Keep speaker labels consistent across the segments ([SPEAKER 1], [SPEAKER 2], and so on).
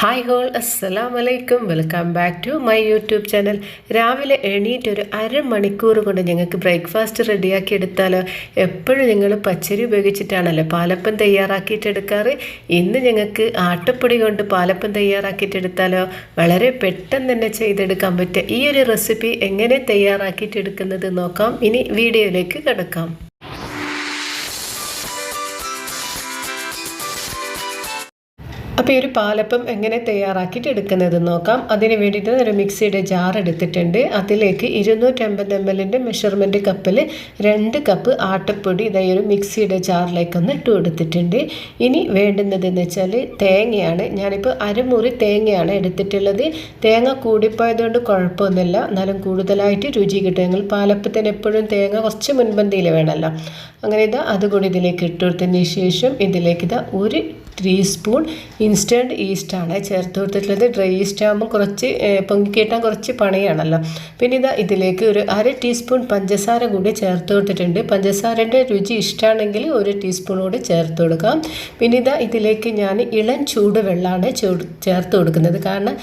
[SPEAKER 1] Hi all അസ്സലാം വലൈക്കും welcome back to my YouTube channel രാവിലെ എണീറ്റ് ഒരു അരമണിക്കൂർ കൊണ്ട് ഞങ്ങൾക്ക് ബ്രേക്ക്ഫാസ്റ്റ് റെഡിയാക്കി എടുത്താലോ? എപ്പോഴും ഞങ്ങൾ പച്ചരി ഉപയോഗിച്ചിട്ടാണല്ലോ പാലപ്പം തയ്യാറാക്കിയിട്ട് എടുക്കാറ്. ഇന്ന് ഞങ്ങൾക്ക് ആട്ടപ്പൊടി കൊണ്ട് പാലപ്പം തയ്യാറാക്കിയിട്ട് എടുത്താലോ? വളരെ പെട്ടെന്ന് തന്നെ ചെയ്തെടുക്കാൻ പറ്റുക ഈ ഒരു റെസിപ്പി എങ്ങനെ തയ്യാറാക്കിയിട്ട് എടുക്കുന്നത് നോക്കാം. ഇനി വീഡിയോയിലേക്ക് കിടക്കാം. അപ്പോൾ ഈ ഒരു പാലപ്പം എങ്ങനെ തയ്യാറാക്കിയിട്ട് എടുക്കുന്നത് നോക്കാം. അതിന് വേണ്ടിയിട്ട് ഒരു മിക്സിയുടെ ജാർ എടുത്തിട്ടുണ്ട്. അതിലേക്ക് ഇരുന്നൂറ്റമ്പത് എം എല്ലിന്റെ മെഷർമെന്റ് കപ്പിൽ രണ്ട് കപ്പ് ആട്ടപ്പൊടി ഇതായി ഒരു മിക്സിയുടെ ജാറിലേക്കൊന്ന് ഇട്ട് കൊടുത്തിട്ടുണ്ട്. ഇനി വേണ്ടുന്നതെന്ന് വെച്ചാൽ തേങ്ങയാണ്. ഞാനിപ്പോൾ അരമുറി തേങ്ങയാണ് എടുത്തിട്ടുള്ളത്. തേങ്ങ കൂടിപ്പോയതുകൊണ്ട് കുഴപ്പമൊന്നുമില്ല. എന്നാലും കൂടുതലായിട്ട് രുചി കിട്ടും. ഞങ്ങൾ പാലപ്പത്തിന് എപ്പോഴും തേങ്ങ കുറച്ച് മുൻപന്തിയിൽ വേണമല്ലോ. അങ്ങനെ ഇതാ അതുകൂടി ഇതിലേക്ക് ഇട്ട് കൊടുത്തതിന് ശേഷം ഇതിലേക്ക് ഇതാ ഒരു ടീസ്പൂൺ ഇൻസ്റ്റന്റ് ഈസ്റ്റാണ് ചേർത്ത് കൊടുത്തിട്ടുള്ളത്. ഡ്രൈ ഈസ്റ്റ് ആകുമ്പോൾ കുറച്ച് പൊങ്ങിക്കിട്ടാൻ കുറച്ച് പണിയാണല്ലോ. പിന്നെ ഇതാ ഇതിലേക്ക് ഒരു അര ടീസ്പൂൺ പഞ്ചസാര കൂടി ചേർത്ത് കൊടുത്തിട്ടുണ്ട്. പഞ്ചസാരന്റെ രുചി ഇഷ്ടമാണെങ്കിൽ ഒരു ടീസ്പൂൺ കൂടി ചേർത്ത് കൊടുക്കാം. പിന്നെ ഇതാ ഇതിലേക്ക് ഞാൻ ഇളം ചൂട് വെള്ളമാണ് ചേർത്ത് കൊടുക്കുന്നത്. കാരണം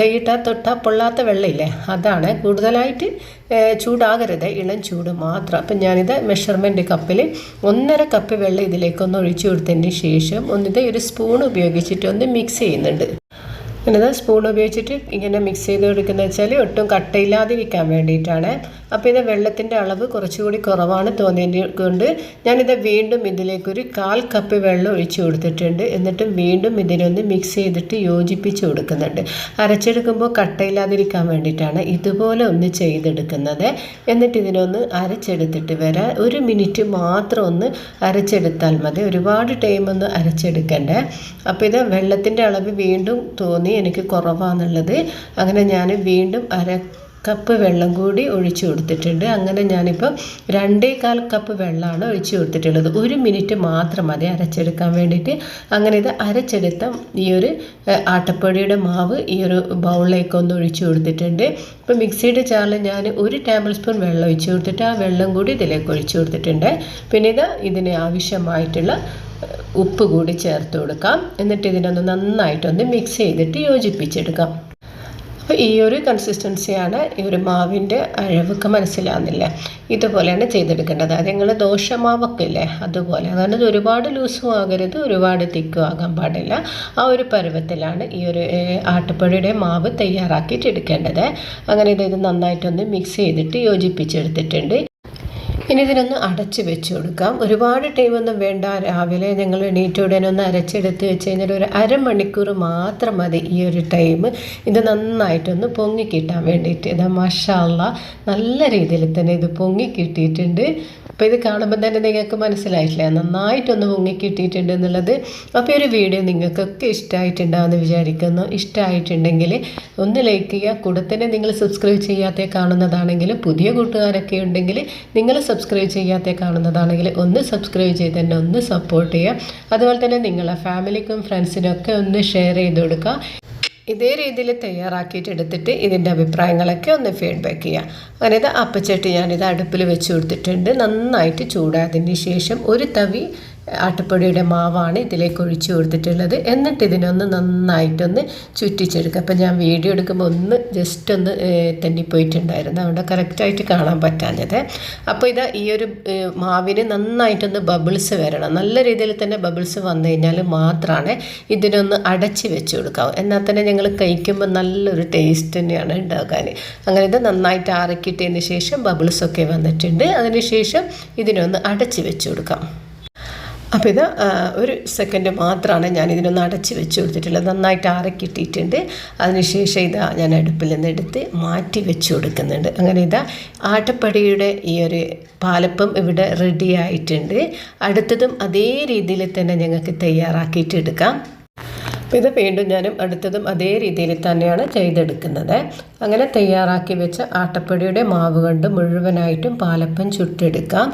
[SPEAKER 1] കൈയിട്ടാൽ തൊട്ടാൽ പൊള്ളാത്ത വെള്ളമില്ലേ അതാണ്. കൂടുതലായിട്ട് ചൂടാകരുത്. ഇളം ചൂട് മാത്രം. അപ്പം ഞാനിത് മെഷർമെന്റ് കപ്പിൽ ഒന്നര കപ്പ് വെള്ളം ഇതിലേക്കൊന്ന് ഒഴിച്ചു കൊടുത്തതിന് ശേഷം ഒന്നിത് ഒരു സ്പൂൺ ഉപയോഗിച്ചിട്ട് ഒന്ന് മിക്സ് ചെയ്യുന്നുണ്ട്. അങ്ങനെ സ്പൂൺ ഉപയോഗിച്ചിട്ട് ഇങ്ങനെ മിക്സ് ചെയ്ത് കൊടുക്കുന്നത് വെച്ചാൽ ഒട്ടും കട്ടയില്ലാതിരിക്കാൻ വേണ്ടിയിട്ടാണ്. അപ്പോൾ ഇത് വെള്ളത്തിന്റെ അളവ് കുറച്ചുകൂടി കുറവാണ് തോന്നിയത് കൊണ്ട് ഞാനിത് വീണ്ടും ഇതിലേക്കൊരു കാൽ കപ്പ് വെള്ളം ഒഴിച്ചു കൊടുത്തിട്ടുണ്ട്. എന്നിട്ട് വീണ്ടും ഇതിനൊന്ന് മിക്സ് ചെയ്തിട്ട് യോജിപ്പിച്ച് കൊടുക്കുന്നുണ്ട്. അരച്ചെടുക്കുമ്പോൾ കട്ടയില്ലാതിരിക്കാൻ വേണ്ടിയിട്ടാണ് ഇതുപോലെ ഒന്ന് ചെയ്തെടുക്കുന്നത്. എന്നിട്ട് ഇതിനൊന്ന് അരച്ചെടുത്തിട്ട് വരാം. ഒരു മിനിറ്റ് മാത്രം ഒന്ന് അരച്ചെടുത്താൽ മതി. ഒരുപാട് ഒന്ന് അരച്ചെടുക്കണ്ടേ. അപ്പോൾ ഇത് വെള്ളത്തിന്റെ അളവ് വീണ്ടും തോന്നി എനിക്ക് കുറവാണെന്നുള്ളത് അങ്ങനെ ഞാൻ വീണ്ടും അര കപ്പ് വെള്ളം കൂടി ഒഴിച്ചു കൊടുത്തിട്ടുണ്ട്. അങ്ങനെ ഞാനിപ്പം രണ്ടേ കാൽ കപ്പ് വെള്ളമാണ് ഒഴിച്ചു കൊടുത്തിട്ടുള്ളത്. ഒരു മിനിറ്റ് മാത്രം മതി അരച്ചെടുക്കാൻ വേണ്ടിയിട്ട്. അങ്ങനെ ഇത് അരച്ചെടുത്ത ഈ ഒരു ആട്ടപ്പൊടിയുടെ മാവ് ഈ ഒരു ബൗളിലേക്ക് ഒന്ന് ഒഴിച്ചു കൊടുത്തിട്ടുണ്ട്. ഇപ്പോൾ മിക്സിയുടെ ചാറിൽ ഞാൻ ഒരു ടേബിൾ സ്പൂൺ വെള്ളം ഒഴിച്ചു കൊടുത്തിട്ട് ആ വെള്ളം കൂടി ഇതിലേക്ക് ഒഴിച്ചു കൊടുത്തിട്ടുണ്ട്. പിന്നെ ഇത് ഇതിന് ആവശ്യമായിട്ടുള്ള ഉപ്പ് കൂടി ചേർത്ത് കൊടുക്കാം. എന്നിട്ട് ഇതിനൊന്ന് നന്നായിട്ടൊന്ന് മിക്സ് ചെയ്തിട്ട് യോജിപ്പിച്ചെടുക്കാം. അപ്പോൾ ഈ ഒരു കൺസിസ്റ്റൻസിയാണ് ഈ ഒരു മാവിന്റെ അഴവൊക്കെ മനസ്സിലാകുന്നില്ല ഇതുപോലെയാണ് ചെയ്തെടുക്കേണ്ടത്. അതായത് ഞങ്ങൾ ദോശമാവൊക്കെ ഇല്ലേ അതുപോലെ. അതാണ് ഇത് ഒരുപാട് ലൂസും ആകരുത് ഒരുപാട് തിക്കും ആകാൻ പാടില്ല. ആ ഒരു പരുവത്തിലാണ് ഈ ഒരു ആട്ടുപഴയുടെ മാവ് തയ്യാറാക്കിയിട്ട് എടുക്കേണ്ടത്. അങ്ങനെ ഇത് നന്നായിട്ടൊന്ന് മിക്സ് ചെയ്തിട്ട് യോജിപ്പിച്ചെടുത്തിട്ടുണ്ട്. ഇനി ഇതിനൊന്ന് അടച്ച് വെച്ച് കൊടുക്കാം. ഒരുപാട് ടൈമൊന്നും വേണ്ട. രാവിലെ ഞങ്ങൾ എണീറ്റുടനെ ഒന്ന് അരച്ചെടുത്ത് വെച്ച് കഴിഞ്ഞാൽ ഒരു അരമണിക്കൂർ മാത്രം മതി ഈ ഒരു ടൈം ഇത് നന്നായിട്ടൊന്ന് പൊങ്ങി കിട്ടാൻ വേണ്ടിയിട്ട്. ഇതാ മഷാല്ല നല്ല രീതിയിൽ തന്നെ ഇത് പൊങ്ങി കിട്ടിയിട്ടുണ്ട്. അപ്പോൾ ഇത് കാണുമ്പോൾ തന്നെ നിങ്ങൾക്ക് മനസ്സിലായിട്ടില്ല? നന്നായിട്ടൊന്ന് പൊങ്ങി കിട്ടിയിട്ടുണ്ട് എന്നുള്ളത്. അപ്പോൾ ഒരു വീഡിയോ നിങ്ങൾക്കൊക്കെ ഇഷ്ടമായിട്ടുണ്ടാകുമെന്ന് വിചാരിക്കുന്നു. ഇഷ്ടമായിട്ടുണ്ടെങ്കിൽ ഒന്ന് ലൈക്ക് ചെയ്യുക. കൂടെ തന്നെ നിങ്ങൾ സബ്സ്ക്രൈബ് ചെയ്യാത്ത കാണുന്നതാണെങ്കിൽ പുതിയ കൂട്ടുകാരൊക്കെ ഉണ്ടെങ്കിൽ നിങ്ങൾ സബ്സ്ക്രൈബ് ചെയ്യാത്ത കാണുന്നതാണെങ്കിൽ ഒന്ന് സബ്സ്ക്രൈബ് ചെയ്ത് തന്നെ ഒന്ന് സപ്പോർട്ട് ചെയ്യുക. അതുപോലെ തന്നെ നിങ്ങളെ ഫാമിലിക്കും ഫ്രണ്ട്സിനൊക്കെ ഒന്ന് ഷെയർ ചെയ്ത് കൊടുക്കുക. ഇതേ രീതിയിൽ തയ്യാറാക്കിയിട്ട് എടുത്തിട്ട് ഇതിന്റെ അഭിപ്രായങ്ങളൊക്കെ ഒന്ന് ഫീഡ്ബാക്ക് ചെയ്യുക. അങ്ങനെ ഇത് അപ്പച്ചട്ടി ഞാനിത് അടുപ്പിൽ വെച്ച് കൊടുത്തിട്ടുണ്ട്. നന്നായിട്ട് ചൂടായതിന് ശേഷം ഒരു തവി ആട്ടപ്പൊടിയുടെ മാവാണ് ഇതിലേക്ക് ഒഴിച്ചു കൊടുത്തിട്ടുള്ളത്. എന്നിട്ട് ഇതിനൊന്ന് നന്നായിട്ടൊന്ന് ചുറ്റിച്ചെടുക്കുക. അപ്പം ഞാൻ വീഡിയോ എടുക്കുമ്പോൾ ഒന്ന് ജസ്റ്റ് ഒന്ന് തെന്നിപ്പോയിട്ടുണ്ടായിരുന്നു. അതുകൊണ്ട് കറക്റ്റായിട്ട് കാണാൻ പറ്റാഞ്ഞത്. അപ്പോൾ ഇതാ ഈ ഒരു മാവിന് നന്നായിട്ടൊന്ന് ബബിൾസ് വരണം. നല്ല രീതിയിൽ തന്നെ ബബിൾസ് വന്നു കഴിഞ്ഞാൽ മാത്രമാണ് ഇതിനൊന്ന് അടച്ച് വെച്ച് കൊടുക്കാവും. എന്നാൽ തന്നെ ഞങ്ങൾ കഴിക്കുമ്പോൾ നല്ലൊരു ടേസ്റ്റ് തന്നെയാണ് ഉണ്ടാക്കാൻ അങ്ങനെ ഇത് നന്നായിട്ട് ആറക്കിട്ടതിന് ശേഷം ബബിൾസൊക്കെ വന്നിട്ടുണ്ട്. അതിന് ശേഷം ഇതിനൊന്ന് അടച്ച് വെച്ച് കൊടുക്കാം. അപ്പോൾ ഇത് ഒരു സെക്കൻഡ് മാത്രമാണ് ഞാൻ ഇതിനൊന്ന് അടച്ച് വെച്ച് കൊടുത്തിട്ടുള്ളത്. നന്നായിട്ട് ആറക്കിട്ടിട്ടുണ്ട്. അതിനുശേഷം ഇതാ ഞാൻ അടുപ്പിൽ നിന്ന് എടുത്ത് മാറ്റി വെച്ച് കൊടുക്കുന്നുണ്ട്. അങ്ങനെ ഇതാ ആട്ടപ്പടിയുടെ ഈ ഒരു പാലപ്പം ഇവിടെ റെഡി ആയിട്ടുണ്ട്. അടുത്തതും അതേ രീതിയിൽ തന്നെ ഞങ്ങൾക്ക് തയ്യാറാക്കിയിട്ട് എടുക്കാം. ഇത് വീണ്ടും ഞാനും അടുത്തതും അതേ രീതിയിൽ തന്നെയാണ് ചെയ്തെടുക്കുന്നത്. അങ്ങനെ തയ്യാറാക്കി വെച്ച ആട്ടപ്പൊടിയുടെ മാവ് കൊണ്ട് മുഴുവനായിട്ടും പാലപ്പം ചുട്ടെടുക്കാം.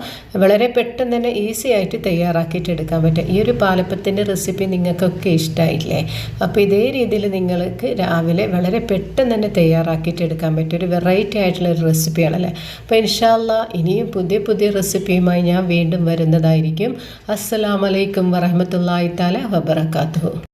[SPEAKER 1] വളരെ പെട്ടെന്ന് തന്നെ ഈസി ആയിട്ട് തയ്യാറാക്കിയിട്ട് എടുക്കാൻ പറ്റും. ഈ ഒരു പാലപ്പത്തിന്റെ റെസിപ്പി നിങ്ങൾക്കൊക്കെ ഇഷ്ടമായില്ലേ അപ്പോൾ ഇതേ രീതിയിൽ നിങ്ങൾക്ക് രാവിലെ വളരെ പെട്ടെന്ന് തന്നെ തയ്യാറാക്കിയിട്ട് എടുക്കാൻ പറ്റും ഒരു വെറൈറ്റി ആയിട്ടുള്ള ഒരു റെസിപ്പിയാണല്ലേ? അപ്പോൾ ഇൻഷാല്ല ഇനിയും പുതിയ പുതിയ റെസിപ്പിയുമായി ഞാൻ വീണ്ടും വരുന്നതായിരിക്കും. അസ്സലാമലൈക്കും വറഹമത്തല്ലായി താല വബർക്കാത്തു